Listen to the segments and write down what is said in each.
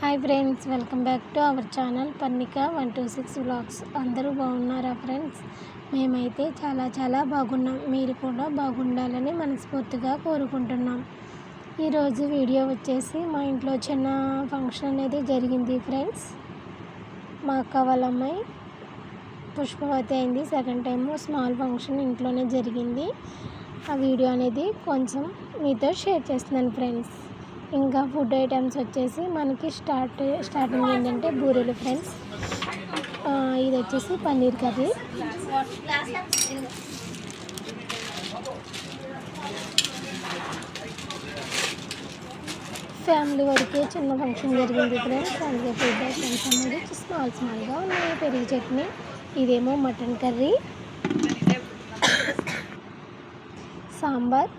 Hi friends welcome back to our channel పన్నిక one two six blogs అందరూ బాగున్నారా friends మేమైతే చాలా చాలా బాగున్నాం. మీరు కూడా బాగుండాలని మనస్ఫూర్తిగా కోరుకుంటున్నాం. ఈరోజు వీడియో వచ్చేసి మా ఇంట్లో చిన్న ఫంక్షన్ అనేది జరిగింది ఫ్రెండ్స్ మా అక్క వాళ్ళ అమ్మాయి పుష్పవతి అయింది. సెకండ్ టైము స్మాల్ ఫంక్షన్ ఇంట్లోనే జరిగింది. ఆ వీడియో అనేది కొంచెం మీతో షేర్ చేస్తున్నాను ఫ్రెండ్స్ ఇంకా ఫుడ్ ఐటమ్స్ వచ్చేసి మనకి స్టార్ట్ స్టార్టింగ్ ఏంటంటే బూరెలు ఫ్రెండ్స్. ఇది వచ్చేసి పన్నీర్ కర్రీ. ఫ్యామిలీ వరకే చిన్న ఫంక్షన్ జరిగింది ఫ్రెండ్స్. అందుకే ఫుడ్ ఐటమ్స్ అనేది స్మాల్ స్మాల్గా ఉన్నాయి. పెరుగు చట్నీ ఇదేమో మటన్ కర్రీ. సాంబార్.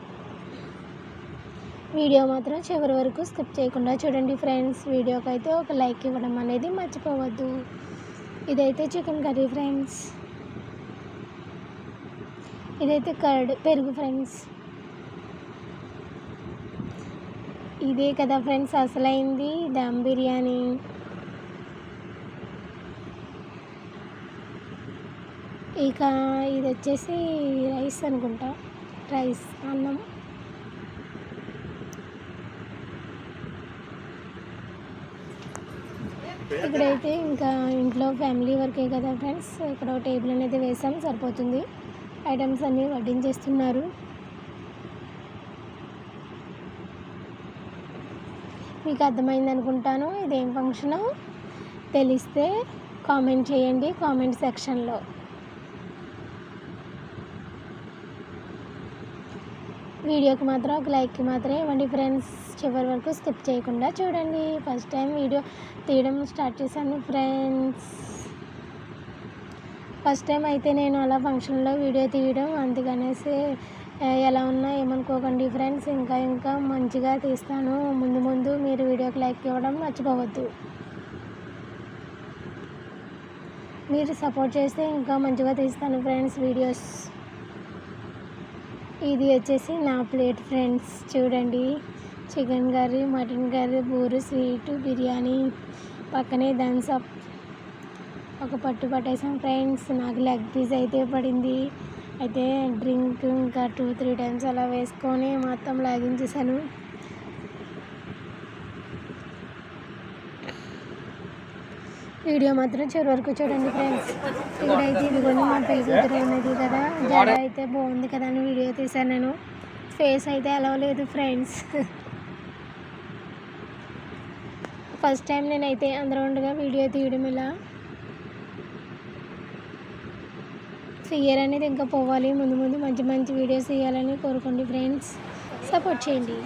వీడియో మాత్రం చివరి వరకు స్కిప్ చేయకుండా చూడండి ఫ్రెండ్స్. వీడియోకి అయితే ఒక లైక్ ఇవ్వడం అనేది మర్చిపోవద్దు. ఇదైతే చికెన్ కర్రీ ఫ్రెండ్స్. ఇదైతే కర్డ్ పెరుగు ఫ్రెండ్స్. ఇదే కదా ఫ్రెండ్స్ అసలైంది దమ్ బిర్యానీ. ఇక ఇది వచ్చేసి రైస్ అనుకుంటా. రైస్ అన్నం. ఇక్కడైతే ఇంకా ఇంట్లో ఫ్యామిలీ వర్కే కదా ఫ్రెండ్స్. ఇక్కడ టేబుల్ అనేది వేసాం సరిపోతుంది. ఐటమ్స్ అన్నీ వడ్డించేస్తున్నారు. మీకు అర్థమైంది అనుకుంటాను. ఇదేం ఫంక్షన్? తెలిస్తే కామెంట్ చేయండి కామెంట్ సెక్షన్లో. వీడియోకి మాత్రం ఒక లైక్కి మాత్రమే ఇవ్వండి ఫ్రెండ్స్. చివరి వరకు స్కిప్ చేయకుండా చూడండి. ఫస్ట్ టైం వీడియో తీయడం స్టార్ట్ చేశాను ఫ్రెండ్స్. ఫస్ట్ టైం అయితే నేను అలా ఫంక్షన్లో వీడియో తీయడం అందుకనేసి ఎలా ఉన్నా ఏమనుకోకండి ఫ్రెండ్స్. ఇంకా ఇంకా మంచిగా తీస్తాను. ముందు ముందు మీరు వీడియోకి లైక్ ఇవ్వడం మర్చిపోవద్దు. మీరు సపోర్ట్ చేస్తే ఇంకా మంచిగా తీస్తాను ఫ్రెండ్స్ వీడియోస్. ఇది వచ్చేసి నా ప్లేట్ ఫ్రెండ్స్. చూడండి. చికెన్ కర్రీ మటన్ కర్రీ బూరు స్వీటు బిర్యానీ. పక్కనే థమ్స్అప్ ఒక పట్టు పట్టేసాం ఫ్రెండ్స్. నాకు లెగ్ పీస్ అయితే పడింది. అయితే డ్రింక్ ఇంకా టూ త్రీ టైమ్స్ అలా వేసుకొని మొత్తం లాగించేసాను. వీడియో మాత్రం చివరి వరకు చూడండి ఫ్రెండ్స్. ఇక్కడైతే ఇదిగోండి మా పెళ్ళి కూతురు ఉన్నది కదా? జడ అయితే బాగుంది కదా అని వీడియో తీశాను నేను. ఫేస్ అయితే అలవలేదు లేదు ఫ్రెండ్స్. ఫస్ట్ టైం నేనైతే అందరూ ఉండగా వీడియో తీయడం ఇలా ఫియర్ అనేది ఇంకా పోవాలి. ముందు ముందు మంచి మంచి వీడియోస్ తీయాలని కోరుకోండి ఫ్రెండ్స్. సపోర్ట్ చేయండి.